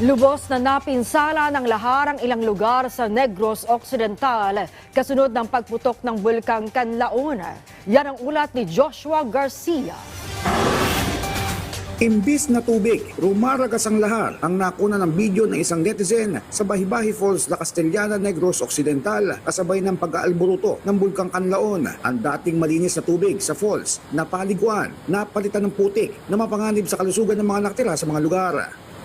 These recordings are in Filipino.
Lubos na napinsala ng lahar ang ilang lugar sa Negros Occidental kasunod ng pagputok ng bulkang Canlaon. Yan ang ulat ni Joshua Garcia. Imbis na tubig, rumaragas ang lahar ang nakuna ng video ng isang netizen sa Bahibahi Falls, La Castellana, Negros Occidental kasabay ng pag-aalburuto ng Bulkang Kanlaon. Ang dating malinis na tubig sa falls, napaliguan, napalitan ng putik na mapanganib sa kalusugan ng mga nakatira sa mga lugar.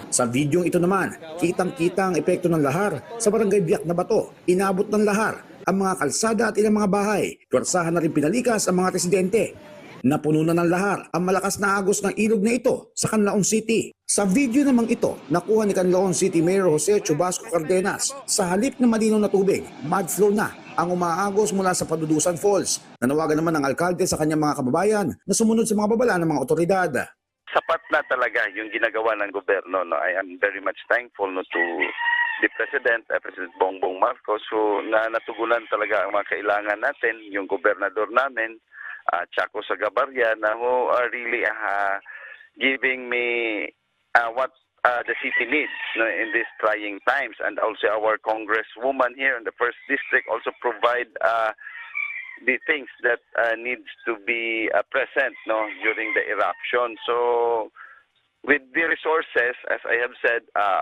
Sa videong ito naman, kitang-kita ang epekto ng lahar sa barangay Biak na Bato. Inabot ng lahar ang mga kalsada at ilang mga bahay. Pwersahan na rin pinalikas ang mga residente. Napuno na ng lahar ang malakas na agos ng ilog na ito sa Canlaon City. Sa video namang ito, nakuha ni Canlaon City Mayor Jose Chubasco Cardenas sa halip ng malinaw na tubig, mud flow na ang umaagos mula sa Padudusan Falls. Nanawagan naman ng alkalde sa kanyang mga kababayan na sumunod sa mga babala ng mga otoridad. Sapat na talaga yung ginagawa ng gobyerno. No? I am very much thankful no, to the President, uh, President Bongbong Marcos, who na natugunan talaga ang mga kailangan natin, yung gobernador namin, uh, Chaco Sagabarya, na who are really uh, giving me uh, what uh, the city needs no, in these trying times. And also our congresswoman here in the first district also provide uh, the things that uh, needs to be uh, present no during the eruption. So with the resources as i have said uh,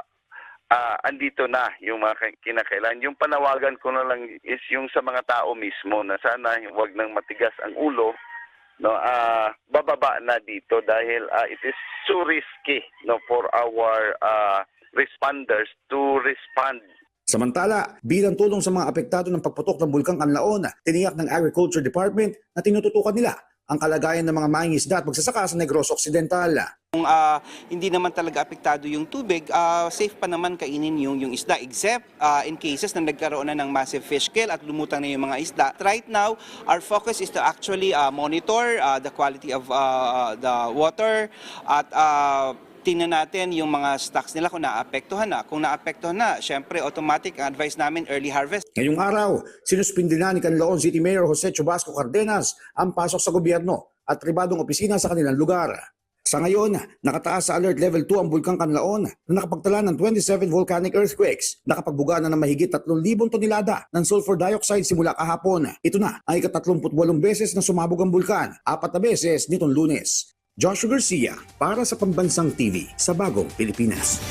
uh, andito na yung mga ki- kinakailangan yung panawagan ko na lang is yung sa mga tao mismo na sana wag nang matigas ang ulo no ah bababa na dito dahil ah, it is too risky no for our ah, responders to respond Samantala, bilang tulong sa mga apektado ng pagputok ng Bulkang Kanlaon, tiniyak ng Agriculture Department na tinututukan nila ang kalagayan ng mga mangingisda at magsasaka sa Negros Occidental. Kung ah, hindi naman talaga apektado yung tubig, ah, safe pa naman kainin yung, yung isda except ah, in cases na nagkaroon na ng massive fish kill at lumutang na yung mga isda. Right now, our focus is to actually ah, monitor ah, the quality of ah, the water at ah, tingnan natin yung mga stocks nila kung naapektuhan na. Kung naapektuhan na, syempre automatic ang advice namin early harvest. Ngayong araw, sinuspindi na ni Canlaon City Mayor Jose Chubasco Cardenas ang pasok sa gobyerno at pribadong opisina sa kanilang lugar. Sa ngayon, nakataas sa alert level 2 ang Bulkang Kanlaon na nakapagtala ng 27 volcanic earthquakes. Nakapagbuga na ng mahigit 3,000 tonelada ng sulfur dioxide simula kahapon. Ito na ay ika-38 beses na sumabog ang bulkan, apat na beses nitong lunes. Joshua Garcia para sa Pambansang TV sa Bagong Pilipinas.